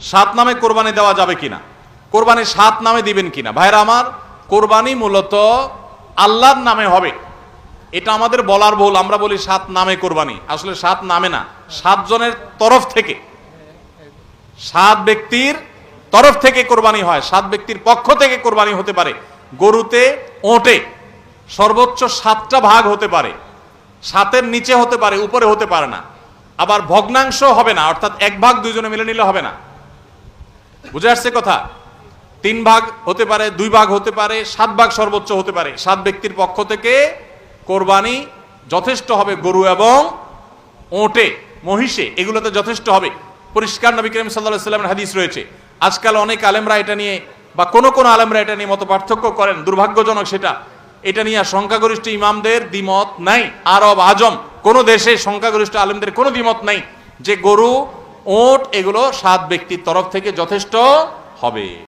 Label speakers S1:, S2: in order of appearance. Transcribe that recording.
S1: সাত নামে কোরবানি দেওয়া যাবে কিনা? কোরবানি সাত নামে দিবেন কিনা? ভাইরা আমার, কোরবানি মূলত আল্লাহর নামে হবে। এটা আমাদের বলার ভুল, আমরা বলি সাত নামে কোরবানি। আসলে সাত নামে না সাত জনের তরফ থেকে। সাত ব্যক্তির তরফ থেকে কোরবানি হয়, সাত ব্যক্তির পক্ষ থেকে কোরবানি হতে পারে। গরুতে ওটে, সর্বোচ্চ সাতটা ভাগ হতে পারে। সাতের নিচে হতে পারে, উপরে হতে পারে না। আবার ভগ্নাংশ হবে না, অর্থাৎ এক ভাগ দুইজনে মিলে নিলে হবে না। বুঝে আসছে কথা? তিন ভাগ হতে পারে, দুই ভাগ হতে পারে, সাত ভাগ সর্বোচ্চ হতে পারে। সাত ব্যক্তির পক্ষ থেকে কোরবানি যথেষ্ট হবে গরু এবং ওটে, মহিষে, এগুলোতে যথেষ্ট হবে। পরিষ্কার নবী করিম সাল্লাহ সাল্লামের হাদিস রয়েছে। আজকাল অনেক আলেমরা এটা নিয়ে বা কোনো কোনো আলেমরা এটা নিয়ে মত পার্থক্য করেন, দুর্ভাগ্যজনক সেটা। এটা নিয়ে সংখ্যাগরিষ্ঠ ইমামদের দ্বিমত নাই। আরব আজম, কোনো দেশে সংখ্যাগরিষ্ঠ আলেমদের কোনো দ্বিমত নাই যে গরু ওট এগুলো সাত ব্যক্তির তরফ থেকে যথেষ্ট হবে।